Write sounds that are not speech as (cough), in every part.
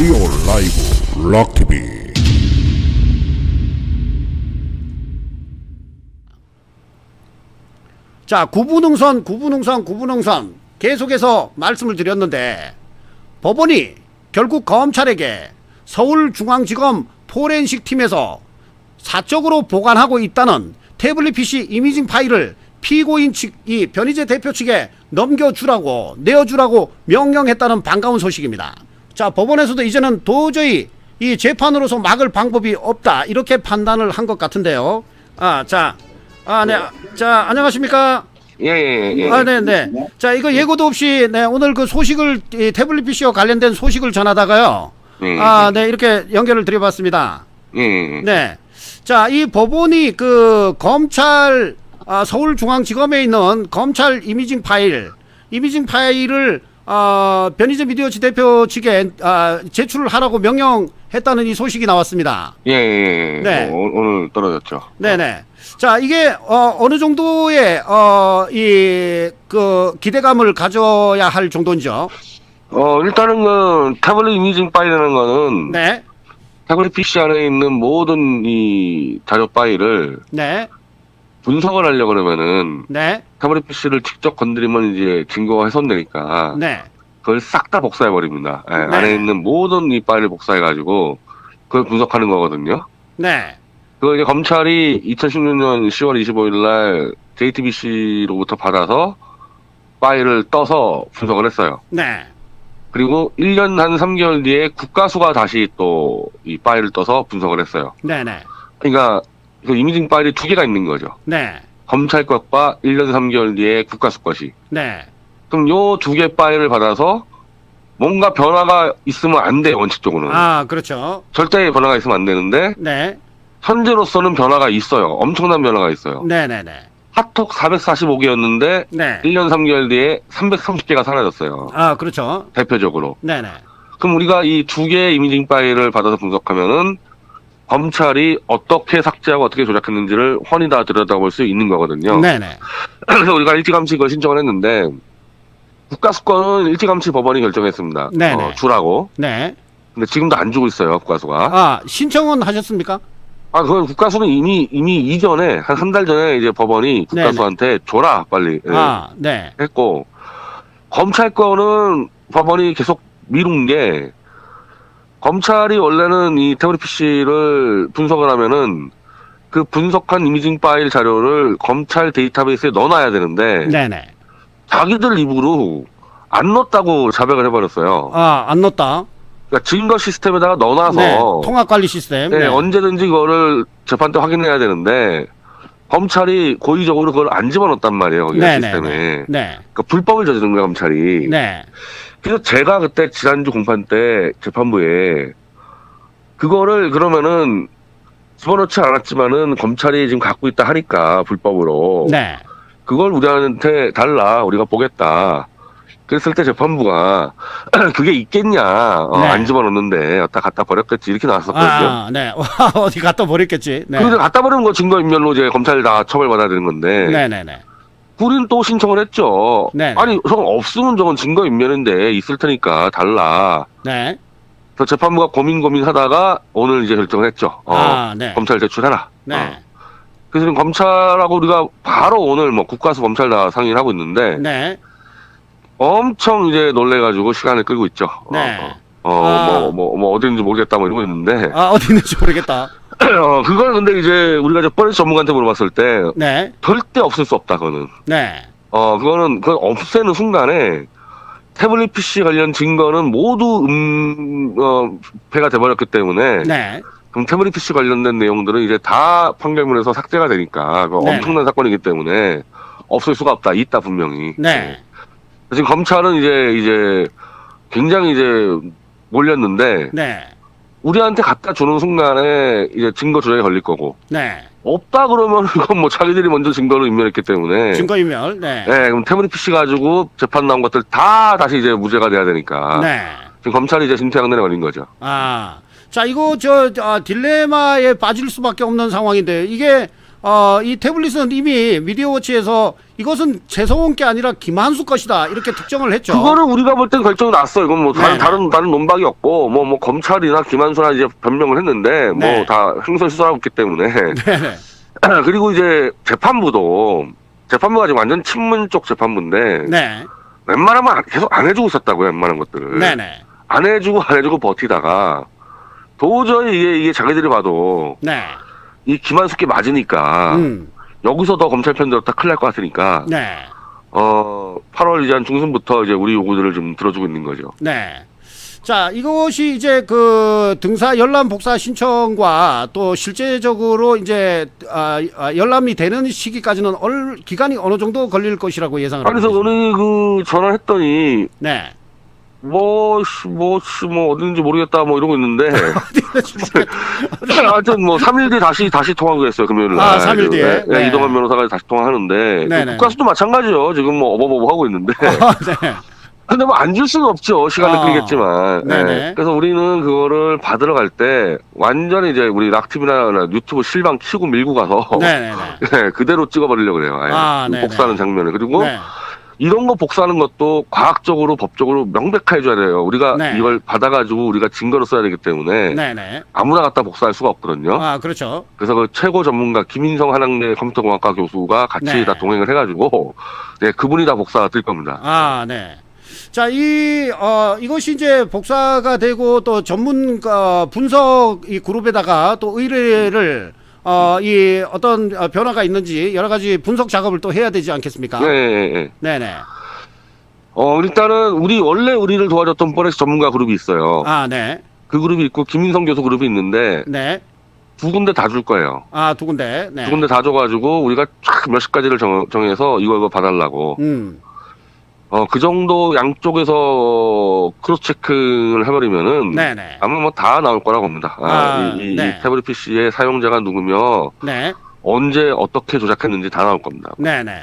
라디오 라이브 락TV 자, 구분응선, 구분응선, 구분응선 계속해서 말씀을 드렸는데 법원이 결국 검찰에게 서울중앙지검 포렌식 팀에서 사적으로 보관하고 있다는 태블릿 PC 이미징 파일을 피고인 측, 이 변희재 대표 측에 넘겨주라고, 내어주라고 명령했다는 반가운 소식입니다. 자, 법원에서도 이제는 도저히 이 재판으로서 막을 방법이 없다. 이렇게 판단을 한 것 같은데요. 아, 자, 아, 네. 자, 안녕하십니까? 예, 예, 예. 아, 네, 네. 자, 이거 예고도 없이 네, 오늘 그 소식을 이 태블릿 PC와 관련된 소식을 전하다가요. 예, 아, 네, 이렇게 연결을 드려 봤습니다. 예, 예. 네. 자, 이 법원이 그 검찰 아, 서울중앙지검에 있는 검찰 이미징 파일, 이미징 파일을 아, 변희재 미디어치 대표 측에 아, 제출을 하라고 명령했다는 이 소식이 나왔습니다. 예, 예, 예. 네. 어, 오늘 떨어졌죠. 네네. 자, 이게, 어, 어느 정도의, 어, 이, 그, 기대감을 가져야 할 정도인지요? 어, 일단은 그 태블릿 이미징 파일이라는 거는 네. 태블릿 PC 안에 있는 모든 이 자료 파일을 네. 분석을 하려고 그러면은 네. 태블릿 PC를 직접 건드리면 이제 증거가 훼손되니까 네. 그걸 싹 다 복사해 버립니다. 예, 네. 안에 있는 모든 이 파일을 복사해 가지고 그걸 분석하는 거거든요. 네. 그 이제 검찰이 2016년 10월 25일 날 JTBC로부터 받아서 파일을 떠서 분석을 했어요. 네. 그리고 1년 한 3개월 뒤에 국가수가 다시 또 이 파일을 떠서 분석을 했어요. 네 네. 그러니까 그 이미징 파일이 두 개가 있는 거죠. 네. 검찰 것과 1년 3개월 뒤에 국가수 것이. 네. 그럼 요 두 개 파일을 받아서 뭔가 변화가 있으면 안 돼요, 원칙적으로는. 아, 그렇죠. 절대 변화가 있으면 안 되는데 네. 현재로서는 변화가 있어요. 엄청난 변화가 있어요. 네네네. 카톡 445개였는데 네. 1년 3개월 뒤에 330개가 사라졌어요. 아, 그렇죠. 대표적으로. 네네. 그럼 우리가 이 두 개의 이미징 파일을 받아서 분석하면은 검찰이 어떻게 삭제하고 어떻게 조작했는지를 훤히 다 들여다볼 수 있는 거거든요. 네네. (clears throat) 그래서 우리가 일찌감치 이걸 신청을 했는데 국가수권은 일찌감치 법원이 결정했습니다. 네네. 어, 주라고. 네. 근데 지금도 안 주고 있어요, 국가수가. 아, 신청은 하셨습니까? 아, 그건 국가수는 이미 이미 이전에 한 한 달 전에 이제 법원이 국가수한테 줘라 빨리 예, 아, 네. 했고 검찰 거는 법원이 계속 미룬 게 검찰이 원래는 이 태블릿 PC를 분석을 하면은 그 분석한 이미징 파일 자료를 검찰 데이터베이스에 넣어놔야 되는데 네네. 자기들 입으로 안 넣었다고 자백을 해버렸어요. 아, 안 넣었다. 그러니까 증거 시스템에다가 넣어놔서 네. 통합 관리 시스템. 네, 언제든지 그거를 재판 때 확인해야 되는데 검찰이 고의적으로 그걸 안 집어넣었단 말이에요. 거기 네네. 시스템에. 네. 그러니까 불법을 저지른 거야 검찰이. 네. 그래서 제가 그때 지난주 공판 때 재판부에 그거를 그러면은 집어넣지 않았지만은 검찰이 지금 갖고 있다 하니까 불법으로 네. 그걸 우리한테 달라 우리가 보겠다. 그랬을 때 재판부가 (clears throat) 그게 있겠냐 어, 네. 안 집어넣는데 어디다 갖다 버렸겠지 이렇게 나왔었거든요. 아, 네. (laughs) 어디 갖다 버렸겠지. 네. 그런데 갖다 버리는 거 증거인멸로 이제 검찰 다 처벌받아야 되는 건데 네네네. 우리는 또 신청을 했죠. 네. 아니 저건 없으면 저건 증거인멸인데 있을 테니까 달라. 네. 그래서 재판부가 고민 고민하다가 오늘 이제 결정을 했죠. 어, 아, 네. 검찰 제출해라. 네. 어. 그래서 지금 검찰하고 우리가 바로 오늘 뭐 국가수 검찰 다 상의를 하고 있는데 네. 엄청 이제 놀래가지고 시간을 끌고 있죠. 네. 어, 어, 아. 뭐, 뭐, 뭐, 어딘지 모르겠다, 뭐 이러고 있는데. 아, 어디 있는지 모르겠다. (clears throat) 어, 그걸 근데 이제 우리가 이제 뻔히 전문가한테 물어봤을 때 네. 절대 없을 수 없다, 그거는. 네. 어, 그거는, 그걸 없애는 순간에 태블릿 PC 관련 증거는 모두 음, 어, 배가 돼버렸기 때문에 네. 그럼 태블릿 PC 관련된 내용들은 이제 다 판결문에서 삭제가 되니까 그 네. 엄청난 사건이기 때문에 없을 수가 없다. 있다 분명히. 네. 지금 검찰은 이제 이제 굉장히 이제 몰렸는데 네. 우리한테 갖다 주는 순간에 이제 증거 조작이 걸릴 거고 네. 없다 그러면 (laughs) 그건 뭐 자기들이 먼저 증거를 인멸했기 때문에 증거 인멸. 네. 네, 그럼 태블릿 PC 가지고 재판 나온 것들 다 다시 이제 무죄가 돼야 되니까 네. 지금 검찰이 이제 진퇴양난에 걸린 거죠. 아. 자, 이거 저 아, 딜레마에 빠질 수밖에 없는 상황인데 이게 어, 이 태블릿은 이미 미디어워치에서 이것은 재성원 게 아니라 김한수 것이다 이렇게 특정을 했죠. 그거는 우리가 볼 땐 결정이 났어. 이건 뭐 다른 네네. 다른 다른 논박이 없고 뭐 뭐 검찰이나 김한수나 이제 변명을 했는데 네. 뭐다 횡설수설하고 있기 때문에 네네. (laughs) 그리고 이제 재판부도 재판부가 지금 완전 친문 쪽 재판부인데 네. 웬만하면 안- 계속 안 해주고 있었다고요. 웬만한 것들을 네네. 안 해주고 안 해주고 버티다가 도저히 이게 이게 자기들이 봐도 네. 이 김한수께 맞으니까 음. 여기서 더 검찰 편 들었다 큰일 날 것 같으니까 네. 어 8월 이제 한 중순부터 이제 우리 요구들을 좀 들어주고 있는 거죠. 네. 자, 이것이 이제 그 등사 열람 복사 신청과 또 실제적으로 이제 아, 아, 열람이 되는 시기까지는 얼 기간이 어느 정도 걸릴 것이라고 예상을 아니, 그래서. 오늘 그 전화했더니 네. 뭐, 씨, 뭐, 씨, 뭐, 어딘지 모르겠다, 뭐, 이러고 있는데. (laughs) 하여튼 뭐, 3일 뒤에 다시, 다시 통화하기로 했어요, 금요일 날. 아, 3일 뒤에? 네, 네. 이동환 변호사가 다시 통화하는데. 네 네. 국가수도 마찬가지요. 지금 뭐, 어버버버 하고 있는데. 아, 네. 근데 뭐, 안 줄 수는 없죠. 시간을 아, 끌겠지만. 네 네. 네. 그래서 우리는 그거를 받으러 갈 때, 완전히 이제, 우리 락TV나 유튜브 실방 키고 밀고 가서. 네, 네, 네. (laughs) 네, 그대로 찍어버리려고 그래요. 아예. 아, 그 네네. 복사하는 장면을. 그리고 네. 이런 거 복사하는 것도 과학적으로 법적으로 명백해져야 돼요. 우리가 네. 이걸 받아가지고 우리가 증거로 써야 되기 때문에 네, 네. 아무나 갖다 복사할 수가 없거든요. 아, 그렇죠. 그래서 그 최고 전문가 김인성 한양대 컴퓨터공학과 교수가 같이 네. 다 동행을 해가지고 네, 그분이 다 복사가 될 겁니다. 아, 네. 자, 이, 어, 이것이 이제 복사가 되고 또 전문, 어, 분석 이 그룹에다가 또 의뢰를, 어, 이 어떤 어, 변화가 있는지 여러 가지 분석 작업을 또 해야 되지 않겠습니까? 네, 네, 네. 어 일단은 우리 원래 우리를 도와줬던 포렉스 전문가 그룹이 있어요. 아, 네. 그 그룹이 있고 김인성 교수 그룹이 있는데 네. 두 군데 다 줄 거예요. 아, 두 군데. 네. 두 군데 다 줘가지고 우리가 쫙 몇십 가지를 정, 정해서 이거 이거 봐달라고. 음. 어, 그 정도 양쪽에서 크로스 체크를 해버리면은 네네. 아마 뭐 다 나올 거라고 봅니다. 아, 아, 이, 이, 네. 이 태블릿 PC의 사용자가 누구며 네. 언제 어떻게 조작했는지 다 나올 겁니다. 네네.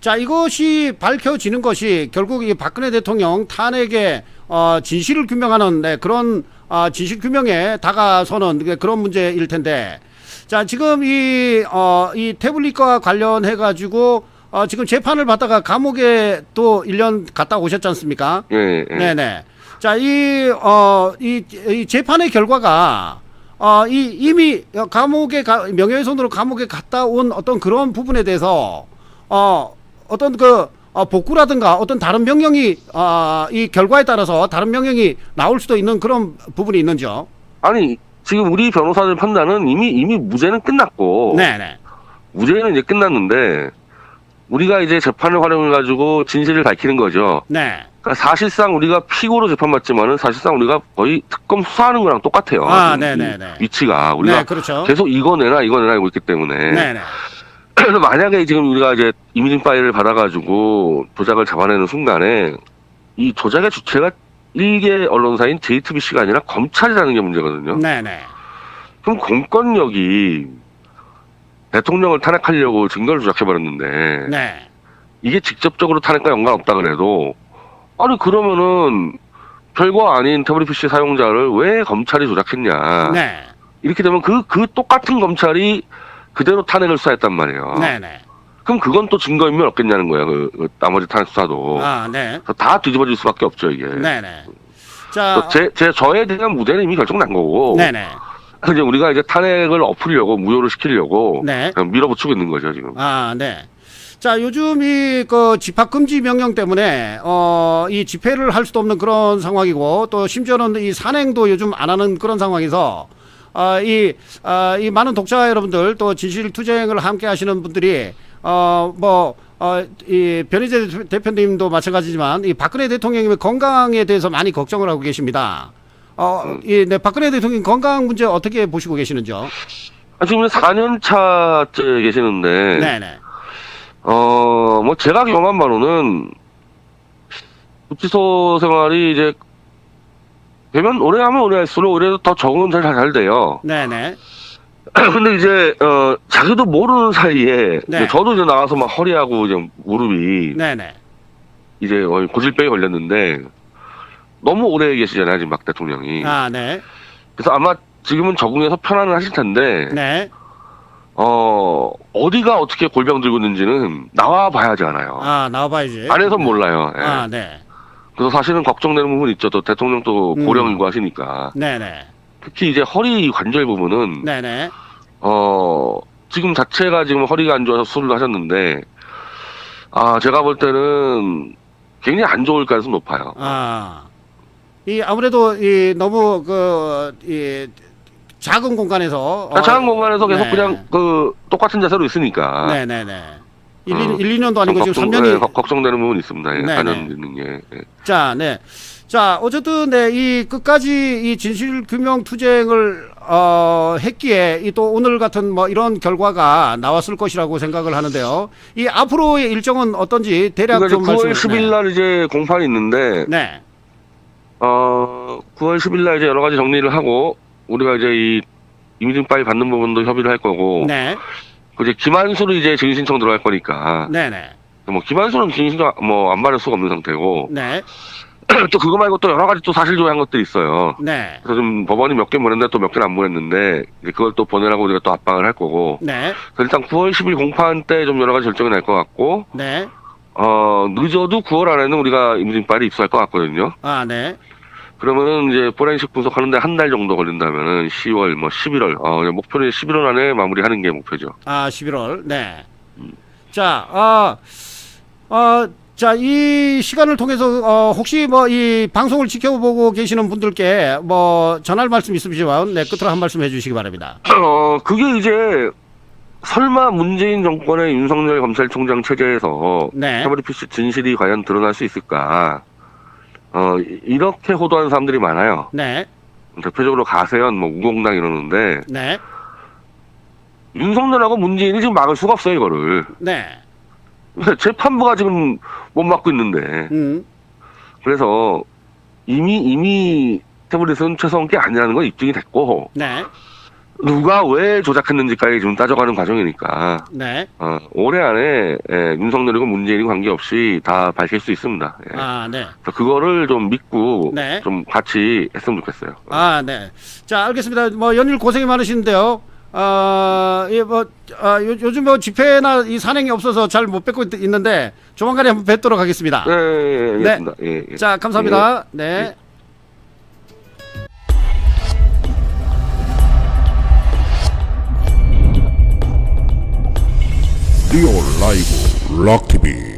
자, 이것이 밝혀지는 것이 결국 이 박근혜 대통령 탄핵의 어, 진실을 규명하는 네, 그런 아, 진실 규명에 다가서는 그- 그런 문제일 텐데. 자, 지금 이, 어, 이 태블릿과 관련해 가지고 어, 지금 재판을 받다가 감옥에 또 1년 갔다 오셨지 않습니까? 예, 예. 네네. 자, 이, 어, 이, 이 재판의 결과가, 어, 이, 이미 감옥에, 가, 명예훼손으로 감옥에 갔다 온 어떤 그런 부분에 대해서, 어, 어떤 그, 어, 복구라든가 어떤 다른 명령이, 어, 이 결과에 따라서 다른 명령이 나올 수도 있는 그런 부분이 있는지요? 아니 지금 우리 변호사들 판단은 이미 이미 무죄는 끝났고 네네. 무죄는 이제 끝났는데 우리가 이제 재판을 활용해 가지고 진실을 밝히는 거죠. 네. 그러니까 사실상 우리가 피고로 재판받지만은 사실상 우리가 거의 특검 수사하는 거랑 똑같아요. 아, 이- 네네네. 이 위치가 우리가 네, 그렇죠. 계속 이거 내나 이거 내나 하고 있기 때문에 네 네. (clears throat) 그래서 만약에 지금 우리가 이제 이미징 파일을 받아가지고 조작을 잡아내는 순간에 이 조작의 주체가 일개 언론사인 JTBC가 아니라 검찰이라는 게 문제거든요. 네 네. 그럼 공권력이 대통령을 탄핵하려고 증거를 조작해버렸는데 네. 이게 직접적으로 탄핵과 연관 없다 그래도 아니 그러면은 별거 아닌 태블릿 PC 사용자를 왜 검찰이 조작했냐 네. 이렇게 되면 그 그 똑같은 검찰이 그대로 탄핵을 수사했단 말이에요. 네네. 그럼 그건 또 증거인멸 없겠냐는 거야. 그, 그 나머지 탄핵 수사도 아, 네. 다 뒤집어질 수밖에 없죠 이게. 네네. 자, 제, 제 저에 대한 무죄는 이미 결정난 거고 네네. 이제 우리가 이제 탄핵을 엎으려고 무효를 시키려고 네. 그냥 밀어붙이고 있는 거죠 지금. 아, 네. 자, 요즘 이 그 집합 금지 명령 때문에 어, 이 집회를 할 수도 없는 그런 상황이고 또 심지어는 이 산행도 요즘 안 하는 그런 상황에서 아, 이, 아, 이 많은 독자 여러분들 또 진실 투쟁을 함께 하시는 분들이 어, 뭐 어, 이 변희재 대표님도 마찬가지지만 이 박근혜 대통령님의 건강에 대해서 많이 걱정을 하고 계십니다. 어, 이 네, 박근혜 대통령 건강 문제 어떻게 보시고 계시는지요? 아, 지금 4년 차째 계시는데 네, 네. 어, 뭐 제가 경험한 바로는 구치소 생활이 이제 되면 오래 하면 오래 할수록 오히려 더 적응은 잘, 잘 돼요. 네, 네. (clears throat) 근데 이제 어 자기도 모르는 사이에 네. 이제 저도 이제 나와서 막 허리하고 이제 무릎이 네, 네. 이제 어, 고질병이 걸렸는데 너무 오래 계시잖아요 지금 박 대통령이. 아, 네. 그래서 아마 지금은 적응해서 편안을 하실 텐데 네. 어 어디가 어떻게 골병 들고 있는지는 나와 봐야지 알아요. 아, 나와봐야지. 안에서 몰라요. 예. 아, 네. 그래서 사실은 걱정되는 부분 있죠. 또 대통령 또 음. 고령이고 하시니까 네네. 특히 이제 허리 관절 부분은 네네. 어 지금 자체가 지금 허리가 안 좋아서 수술을 하셨는데 아 제가 볼 때는 굉장히 안 좋을 가능성이 높아요. 아, 이 아무래도 이 너무 그, 이 작은 공간에서. 어, 작은 공간에서 계속 네. 그냥 그 똑같은 자세로 있으니까 네네네. 1, 어, 1, 2년도 아니고 지금 걱정, 3년이. 예, 걱- 걱정되는 부분이 있습니다. 예, 네, 4년 네. 있는 게. 예. 자, 네. 자, 어쨌든, 네, 이 끝까지 이 진실 규명 투쟁을, 어, 했기에, 이 또 오늘 같은 뭐 이런 결과가 나왔을 것이라고 생각을 하는데요. 이 앞으로의 일정은 어떤지 대략 그러니까 좀 9월 말씀 10일 날 이제 공판이 있는데 네. 어 9월 10일 날 이제 여러 가지 정리를 하고 우리가 이제 이 이미징 파일 받는 부분도 협의를 할 거고 네. 그 이제 김한수로 이제 증인 신청 들어갈 거니까 네. 네. 뭐 김한수는 증인 신청 뭐안 받을 수가 없는 상태고 네. (clears throat) 또 그거 말고 또 여러 가지 또 사실 조회한 것들이 있어요. 네. 그래서 좀 법원이 몇 개 보냈는데 또 몇 개는 안 보냈는데 이제 그걸 또 보내라고 우리가 또 압박을 할 거고 네. 그래서 일단 9월 10일 공판 때 좀 여러 가지 결정이 날 것 같고 네. 어 늦어도 9월 안에는 우리가 이미징 파일이 입수할 것 같거든요. 아, 네. 그러면은 이제 포렌식 분석하는데 한 달 정도 걸린다면은 10월 뭐 11월 어 목표는 11월 안에 마무리하는 게 목표죠. 아, 11월. 네. 자, 아, 어, 자, 이 시간을 통해서, 어, 혹시 뭐, 이 방송을 지켜보고 계시는 분들께 뭐, 전할 말씀 있으시면, 네, 끝으로 한 말씀 해주시기 바랍니다. (clears throat) 어 그게 이제 설마 문재인 정권의 윤석열 검찰총장 체제에서 네. 태블릿 진실이 과연 드러날 수 있을까? 어 이- 이렇게 호도하는 사람들이 많아요. 네. 대표적으로 가세현, 뭐 우공당 이러는데 네. 윤석열하고 문재인이 지금 막을 수가 없어요 이거를. 네. 재판부가 지금 못 막고 있는데 음, 그래서 이미 이미 태블릿은 최소한 게 아니라는 건 입증이 됐고 네. 누가 왜 조작했는지까지 지금 따져가는 과정이니까 네. 어, 올해 안에 예, 윤석열이고 문재인이 관계없이 다 밝힐 수 있습니다. 예. 아, 네. 그래서 그거를 좀 믿고 네. 좀 같이 했으면 좋겠어요. 아, 네. 자, 알겠습니다. 뭐, 연일 고생이 많으신데요. 아, 예, 뭐, 아, 요, 요즘 뭐 집회나 이 산행이 없어서 잘 못 뵙고 있, 있는데, 조만간에 한번 뵙도록 하겠습니다. 예, 예, 예, 알겠습니다. 예, 예. 자, 감사합니다. 네. 리오 라이브 락TV